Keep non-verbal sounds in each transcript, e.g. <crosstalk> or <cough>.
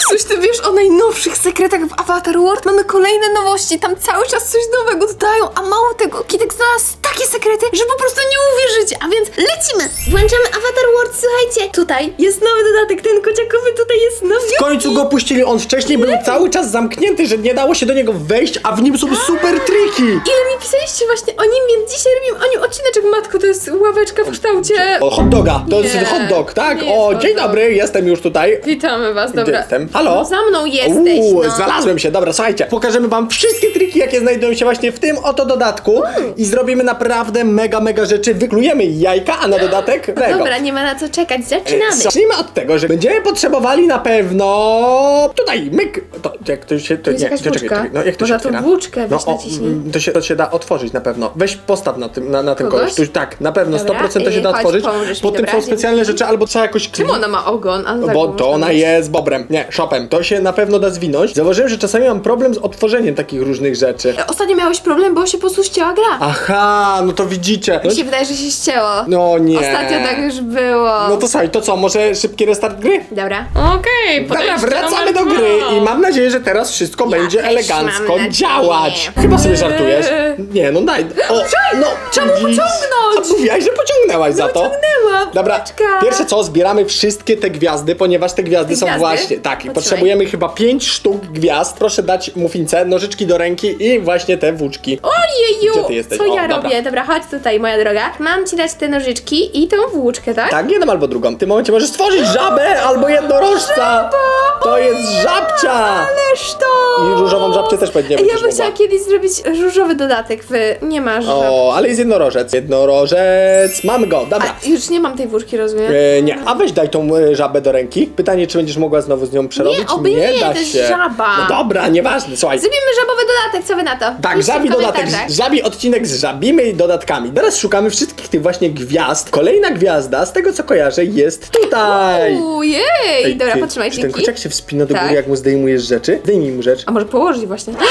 Coś ty wiesz o najnowszych sekretach w Avatar World? Mamy kolejne nowości, tam cały czas coś nowego dodają, a mało tego, Kitek znalazł takie sekrety, że po prostu nie uwierzycie, a więc lecimy! Włączamy Avatar World, słuchajcie, tutaj jest nowy dodatek, ten kociakowy tutaj jest nowy. W końcu go puścili, on wcześniej był cały czas zamknięty, że nie dało się do niego wejść, a w nim są super triki. Ile mi pisaliście właśnie o nim, więc dzisiaj robimy o nim odcineczek, matko, to jest ławeczka w kształcie... O, hot doga, to jest Nie, hot dog, tak? nie jest O, hot dzień dog. dobry, jestem już tutaj. Witamy was, dobra. Jestem. Halo? No, za mną jesteś, Uuu, no. znalazłem się, dobra, słuchajcie, pokażemy wam wszystkie triki, jakie znajdują się właśnie w tym oto dodatku i zrobimy naprawdę mega, mega rzeczy. Wyklujemy jajka, a na dodatek <gasps> tego. Dobra, nie ma na co czekać, zaczynamy. Zacznijmy od tego, że będziemy potrzebowali na pewno tutaj myk. To jak to się to jest nie, jakaś czekaj, włóczka. czekaj, no jak to Można się tą włóczkę no, weź o, naciśnij. mm, to się to się da otworzyć na pewno. Weź postaw na tym na, na tym Kogoś? kogoś. Tu, tak, na pewno Dobra, 100% to się y, da chodź, otworzyć. pomożesz mi, Potem dobra, są specjalne rzeczy albo trzeba jakoś Czemu ona ma ogon? A no tak, bo to ona jest bobrem. Nie, shopem. To się na pewno da zwinąć. Zauważyłem, że czasami mam problem z otworzeniem takich różnych rzeczy. Ostatnio miałeś problem, bo się po prostu ścięła gra. Aha, no to widzicie. No, Mi się wydaje, że się ścięło. no nie. Ostatnio tak już było. No to słuchaj, to co, może szybki restart gry? Dobra. Okej, Dobra, podejście wracamy numer do gry dwa. i mam nadzieję, że teraz wszystko będzie też elegancko mam nadzieję. działać. Chyba sobie żartujesz. Nie, no daj. O, no, Czemu widzisz? pociągnąć? A mówiłaś, że pociągnęłaś za to. Pociągnęłam, Dobra, bułeczka. pierwsze co, zbieramy wszystkie te gwiazdy, ponieważ te gwiazdy są gwiazdy? właśnie, tak, Potrzymaj. potrzebujemy chyba 5 sztuk gwiazd. Proszę dać mufince, nożyczki do ręki i właśnie te włóczki. Ojeju! Gdzie ty jesteś? Co O, ja dobra. robię? Dobra, chodź tutaj, moja droga. Mam ci dać te nożyczki i tą włóczkę, tak? Tak, jedną albo drugą. W tym momencie możesz stworzyć żabę <gasps> albo jednorożca. To jest żabcia! Ależ to! I różową żabcię też pewnie Ja będziesz bym mogła. chciała kiedyś zrobić różowy dodatek w... Nie ma żab. O, ale jest jednorożec. Jednorożec. Mamy go, dobra. A, już nie mam tej włóczki, rozumiem? E, nie, a weź daj tą e, żabę do ręki. Pytanie, czy będziesz mogła znowu z nią przerobić? oby nie, da to jest się. żaba. No dobra, nieważne, słuchaj. Zrobimy żabowy dodatek, co wy na to? Tak, Piszcie żabi w dodatek, komentarzach. z- żabi odcinek z żabimi dodatkami. Teraz szukamy wszystkich tych właśnie gwiazd. Kolejna gwiazda, z tego co kojarzę, jest tutaj. Ujej! Ej, Dobra, ty, potrzymaj Czy ten kociak się wspina do Tak. góry, jak mu zdejmujesz rzeczy? Zdejmij mu rzecz. A może położyć właśnie? Tak!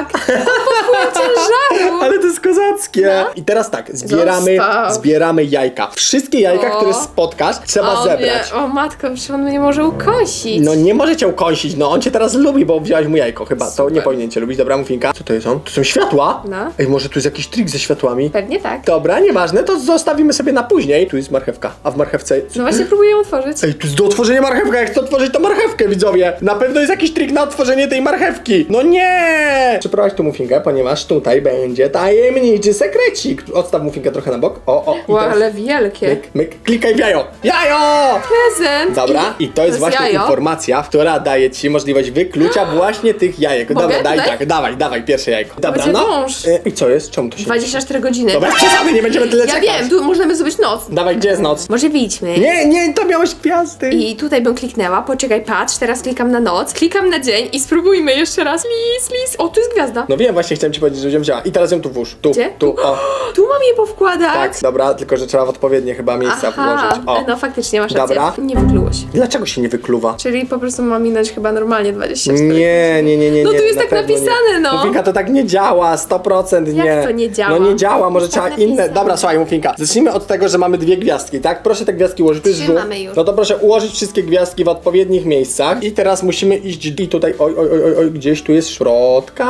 Pod ciężaru! Ale to jest kozackie. No. I teraz tak, zbieramy, Zostaw. zbieramy jajka. Wszystkie jajka, O. które spotkasz, trzeba o, zebrać. Nie, o matko, Szymon mnie może ukosić. No nie może cię ukąsić, no on cię teraz lubi, bo wziąłeś mu jajko chyba. To nie powinien cię lubić. Dobra, mufinka. Co to jest on? To są światła? No. Ej, może tu jest jakiś trik ze światłami? Pewnie tak. Dobra, nieważne, to zostawimy sobie na później. Tu jest marchewka, a w marchewce... No właśnie próbuję ją otworzyć. Ej, tu jest do otworzenia marchewka, jak chcę otworzyć to marchewkę, widzowie. Na pewno jest jakiś trik na otworzenie tej marchewki. No nie! Przeprowadź tu mufinkę, ponieważ tutaj będzie tajemniczy sekrecik. Odstaw mufinkę trochę na bok. O, o. i teraz ale wielkie. Myk, myk, klikaj w jajo. Jajo! Prezent! Dobra, i to jest właśnie jajo? informacja, która daje ci możliwość wyklucia <gasps> właśnie tych jajek. Mogę Dobra, daj tutaj? tak, dawaj, dawaj, pierwsze jajko. Dobra, będzie no. wąż. E, I co jest? Czemu to się... 24 godziny. Dobra, <laughs> przesady, nie będziemy tyle ja czekać. wiem, tu możemy zrobić noc. Dawaj, gdzie jest noc? Może wyjdźmy. Nie, nie, to miałeś gwiazdy. I tutaj bym kliknęła, poczekaj, patrz, teraz klikam na noc, klikam na dzień i spróbujmy jeszcze raz. Lis, lis. O, tu jest gwiazda. No wiem, właśnie chciałem ci powiedzieć, że ją wzięła. I teraz ją tu włóż. Tu, Gdzie? tu, o. <gasps> Tu mam je powkładać. Tak, dobra, tylko że trzeba w odpowiednie chyba miejsca włożyć. O. no faktycznie masz rację. Dobra. Nie wykluło się. Dlaczego się nie wykluwa? Czyli po prostu mam minąć chyba normalnie 24 Nie, nie, nie, nie. No tu nie, jest na tak pewno napisane, nie. no. Mufinka, to tak nie działa, 100% nie. Jak to nie działa? No nie działa, może Jest tak trzeba inne. napisane. Dobra, słuchaj, Mufinka, zacznijmy od tego, że mamy dwie gwiazdki, tak? Proszę te gwiazdki ułożyć, tu jest. Trzymamy już. No to proszę ułożyć wszystkie gwiazdki w odpowiednich miejscach. I teraz musimy iść i tutaj, oj, oj, oj, oj, oj gdzieś tu jest szprotka.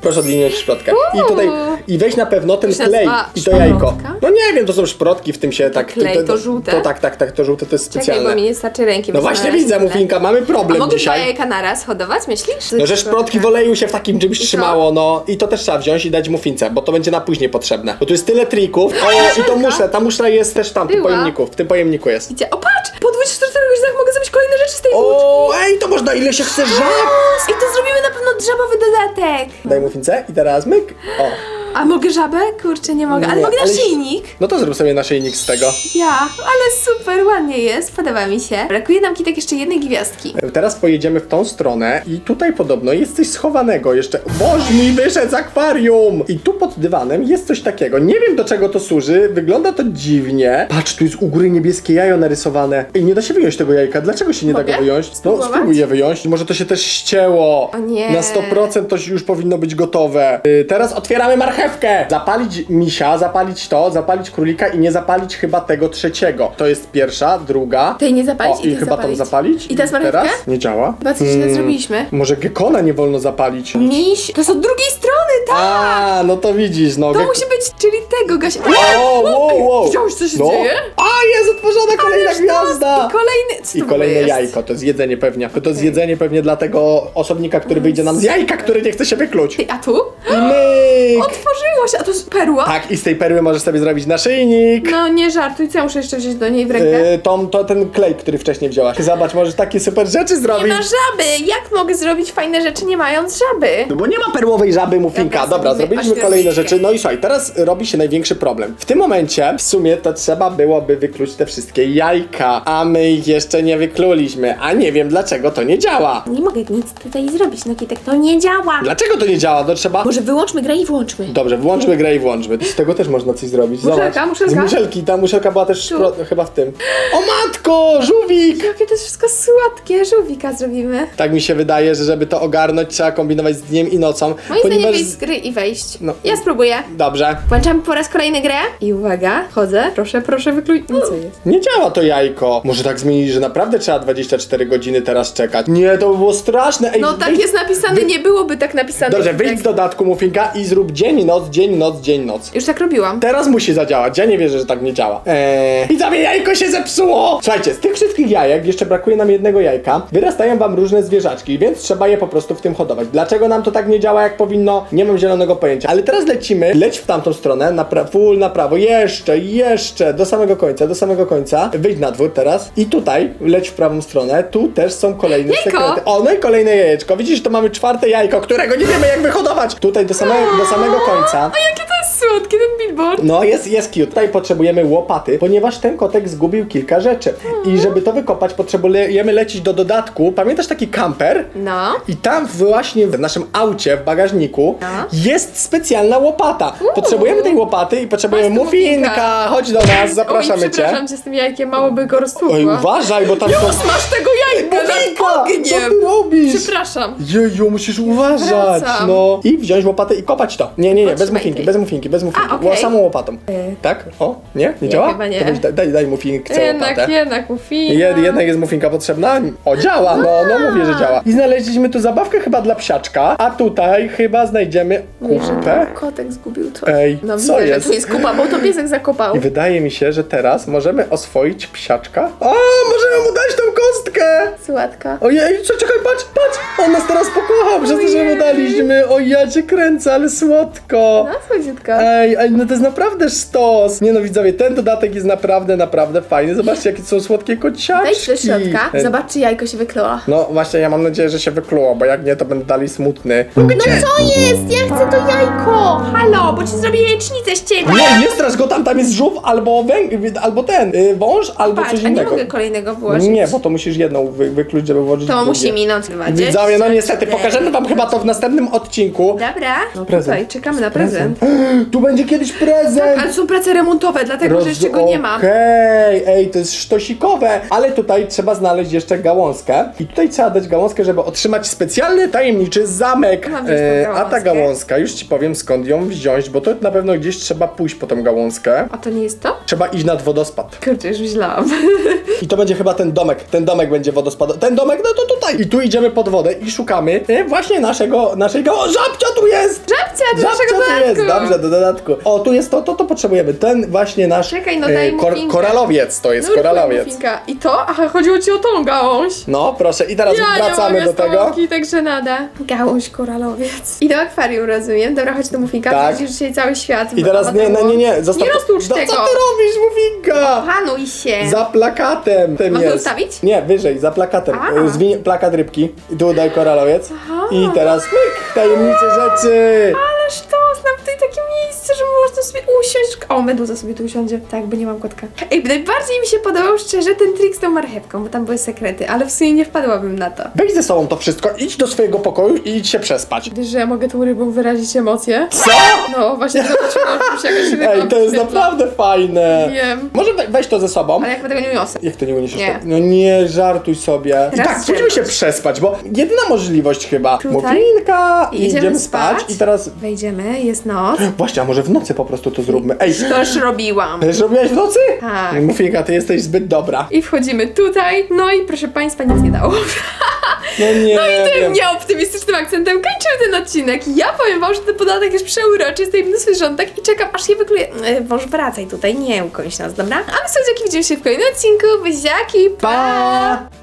Proszę odwinąć szprotkę. I tutaj, i weź na pewno ten się klej nazywa i to jajko. szprotka? No nie wiem, to są szprotki, w tym się tak... klej, to żółte? To tak, tak, tak, to żółte to jest Czekaj, specjalne. bo mi nie starczy ręki. No właśnie widzę. Mufinka, mamy A problem mogę dwa dzisiaj. jajka naraz hodować, myślisz? No, że szprotki w oleju się w takim czymś trzymało, no i to też trzeba wziąć i dać mufince, bo to będzie na później potrzebne. Bo tu jest tyle trików. O, i to muszla, ta muszla jest też tam, w tym Była. pojemniku, w tym pojemniku jest. Widzicie? O patrz! Po 24 godzinach mogę zrobić kolejne rzeczy z tej włóczki. O, ej, to można ile się chce <gasps> żab! I to zrobimy drzabowy dodatek. Daj mufince i teraz myk. O. A mogę żabę? Kurczę, nie mogę. Ale Nie, mogę ale- naszyjnik. No to zrób sobie naszyjnik z tego. Ja, ale super, ładnie jest, podoba mi się. Brakuje nam kitek jeszcze jednej gwiazdki. Teraz pojedziemy w tą stronę i tutaj podobno jest coś schowanego jeszcze. Boż mi wyszedł z akwarium! I tu pod dywanem jest coś takiego. Nie wiem do czego to służy, wygląda to dziwnie. Patrz, tu jest u góry niebieskie jajo narysowane. Ej, nie da się wyjąć tego jajka. Dlaczego się nie da Mogę? go wyjąć? No, Spróbować? spróbuj je wyjąć. Może to się też ścięło. O nie. Na 100% to już powinno być gotowe. Yy, teraz otwieramy marchewkę. Zapalić misia, zapalić to, zapalić królika i nie zapalić chyba tego trzeciego. To jest pierwsza, druga. Tej nie zapalić o, i i chyba zapalić. tą zapalić. I teraz marchewkę? Teraz? Nie działa? Chyba coś źle zrobiliśmy. Może gekona nie wolno zapalić. Miś, to od drugiej strony, tak! A, no to widzisz, no. To musi być, czyli tego Gasia. O, wow, wow. Widziałeś, co się no. dzieje? A, jest otworzona kolejna Ależ gwiazda! I kolejny. Co I kolejne jest? jajko, to jest jedzenie pewnie. To jest jedzenie pewnie dla tego osobnika, który wyjdzie nam z jajka, który nie chce się wykluć. Ty, A tu? I myk! Otworzyło się, a to jest perła? Tak, i z tej perły możesz sobie zrobić naszyjnik. No nie żartuj, co ja muszę jeszcze wziąć do niej w rękę? Yy, Tom, to ten klej, który wcześniej wzięłaś. Zobacz, możesz takie super rzeczy Nie zrobić. ma żaby! Jak mogę zrobić fajne rzeczy nie mając żaby? No bo nie ma perłowej żaby mufinka. Dobra, Dobra, zrobimy zrobiliśmy aż kolejne wszystkie. rzeczy. No i słuchaj, teraz robi się największy problem. W tym momencie w sumie to trzeba byłoby wykluć te wszystkie jajka, a my ich jeszcze nie wykluliśmy. A nie wiem dlaczego to nie działa. Nie mogę nic tutaj zrobić, no Kitek, to nie działa. Dlaczego to nie działa? To trzeba... Może wyłączmy grę i włączmy. Dobrze, włączmy grę i włączmy. Z tego też można coś zrobić. Muszelka, Zobacz. muszelka. Z muszelki, ta muszelka była też Tu. chyba w tym. O matko, żółwik! Jakie to jest wszystko słodkie, żółwika zrobimy. Tak mi się wydaje, że żeby to ogarnąć, trzeba kombinować z dniem i nocą. Moim zdaniem wyjść z gry i wejść. No. Ja spróbuję. Dobrze. Włączamy po raz kolejny grę. I uwaga, chodzę. Proszę, proszę wykluć. No co jest? Nie działa to jajko. Może tak zmienić, że naprawdę trzeba 24 godziny teraz czekać. Nie, to by było straszne. Ej, No tak wyjdź- jest napisane, wy- nie byłoby tak napisane. Dobrze, wyjdź z dodatku Muffinka i zrób dzień, noc, dzień, noc, dzień, noc. Już tak robiłam. Teraz musi zadziałać, ja nie wierzę, że tak nie działa. Eee, widzowie, jajko się zepsuło! Słuchajcie, z tych wszystkich jajek, jeszcze brakuje nam jednego jajka, wyrastają wam różne zwierzaczki, więc trzeba je po prostu w tym hodować. Dlaczego nam to tak nie działa jak powinno? Nie mam zielonego pojęcia. Ale teraz lecimy, leć w tamtą stronę, na pra- full na prawo, jeszcze, jeszcze, do samego końca, do samego końca. Wyjdź na dwór teraz i tutaj leć w prawą stronę, tu też są kolejne Jajko! sekrety. O, no i kolejne jajeczko. Widzisz, to mamy czwarte jajko, którego nie wiemy jak wyhodować. Tutaj do samego, do samego końca. A jakie to jest słodkie, ten billboard. No, jest, jest cute. Tutaj potrzebujemy łopaty, ponieważ ten kotek zgubił kilka rzeczy. I żeby to wykopać, potrzebujemy lecieć do dodatku. Pamiętasz taki kamper? No. I tam właśnie w naszym aucie, w bagażniku, No. jest specjalna łopata. Potrzebujemy tej łopaty i potrzebujemy tu mufinka. mufinka. Chodź do nas, zapraszamy cię. przepraszam cię z tym jajkiem, mało by go roztłukła. Oj, uważaj, bo tam są... Już masz tego Mufinka! nad Co ogniem. ty robisz? Przepraszam. Jeju, musisz uważać, Wracam. no. I wziąć łopatę i kopać to. Nie, nie, nie, bez Potrzymaj mufinki, tej. bez mufinki, bez mufinki. A, okej. Ło- Samą łopatą. Y. Tak? O, nie? Nie, działa? chyba nie. To weź, daj, daj, daj mufinkę Jednak, łopatę. jednak, mufina. Jed, jednak jest mufinka potrzebna? O, działa, no, no mówię, że działa. I znaleźliśmy tu zabawkę chyba dla psiaczka, a tutaj chyba znajdziemy kupę. Kotek zgubił coś. Ej, no, co widzę, jest? że tu jest kupa, bo to piesek zakopał. I wydaje mi się, że teraz możemy oswoić psiaczka. O, możemy mu dać tą kostkę! Słodka. Ojej, czekaj, patrz, patrz! On nas teraz pokochał przez to, że mu daliśmy. O, ja cię kręcę, ale słodko. No, słodziutka. Ej, ej, no to jest naprawdę sztos. Nie no, widzowie, ten dodatek jest naprawdę, naprawdę fajny. Zobaczcie, jakie są słodkie kociaczki. Wejdź do środka, Ej, zobacz, czy jajko się wykluło. No właśnie, ja mam nadzieję, że się wykluło, bo jak nie, to będę dalej smutny. No co jest? Ja chcę to jajko! Halo, bo ci zrobię jajecznicę z ciebie. Nie, nie strasz go, tam, tam jest żółw albo węg, albo ten, y, wąż, albo Patrz, coś a nie innego. mogę kolejnego włożyć. Nie, bo to musisz jedną wy, wykluć, żeby włożyć To drugie. musi minąć 20. Widzowie, no niestety, pokażemy wam chyba to w następnym odcinku. Dobra, no Prezent. tutaj czekamy na prezent. <gasps> Tu będzie kiedyś prezent! Ale są prace remontowe, dlatego że jeszcze go nie mam. Okej, ej, to jest sztosikowe, ale tutaj trzeba znaleźć jeszcze gałązkę i tutaj trzeba dać gałązkę, żeby otrzymać specjalny, tajemniczy zamek. Mam wziąć tą a ta gałązkę? gałązka, już ci powiem skąd ją wziąć, bo to na pewno gdzieś trzeba pójść po tą gałązkę. A to nie jest to? Trzeba iść nad wodospad. Kurczę, już myślałam. I to będzie chyba ten domek. Ten domek będzie wodospad. Ten domek, no to tutaj. I tu idziemy pod wodę i szukamy e, właśnie naszego, naszej gałązki. Żabcia tu jest! Żabcia, do Żabcia naszego tu jest, dobrze, do dodatku. O, tu jest to, to, to potrzebujemy. Ten właśnie nasz Czekaj, no daj mu finkę. koralowiec to jest, No, koralowiec. I to? Aha, chodziło ci o tą gałąź. No, proszę, i teraz Ja wracamy nie mogę do z tego. tego. także nada. Gałąź koralowiec. I do akwarium, rozumiem. Dobra, chodź do mufinka, Tak. widzisz dzisiaj cały świat. I teraz nie, no nie, nie, zostaw Nie to- roztłucz no, tego. Co ty robisz, Mufinka? Panuj się. Za plakatem tym Mam to jest. ustawić? Nie, wyżej, za plakatem. A. Y, Zwiń plakat rybki. I tu daj koralowiec. I teraz myk, tajemnicze rzeczy. Można sobie usiąść. O, meduza sobie tu usiądzie. Tak, bo nie mam kotka. Ej, najbardziej mi się podobał szczerze ten trik z tą marchewką, bo tam były sekrety, ale w sumie nie wpadłabym na to. Weź ze sobą to wszystko, idź do swojego pokoju i idź się przespać. Wiesz, że ja mogę tą rybą wyrazić emocje? Co? No, właśnie zobaczyłam, że się <laughs> jakaś ryba Ej, to jest wyświetla. naprawdę fajne. Wiem. Może we, weź to ze sobą. Ale jak będę go nie uniosę. Jak to nie uniesiesz? Nie. To? No nie, żartuj sobie. I Teraz tak, musimy się przespać, bo jedyna możliwość chyba. Tutaj? Muffinka i Idziemy idziemy spać. spać. I teraz Wejdziemy, jest noc. Właśnie, a może w nocy po prostu to zróbmy. Ej, Też robiłam. <laughs> Też robiłaś w nocy? Tak. Mufika, ty jesteś zbyt dobra. I wchodzimy tutaj, no i proszę Państwa, nic nie dało. No nie <laughs> No i tym wiem. nieoptymistycznym akcentem kończymy ten odcinek. Ja powiem wam, że ten podatek jest przeuroczy, jest tutaj mnóstwo rządek i czekam, aż je wykluje. E, Wąż, wracaj tutaj, nie ukończ nas, dobra? A my, słodziaki, widzimy się w kolejnym odcinku. Buziaki, pa! Pa!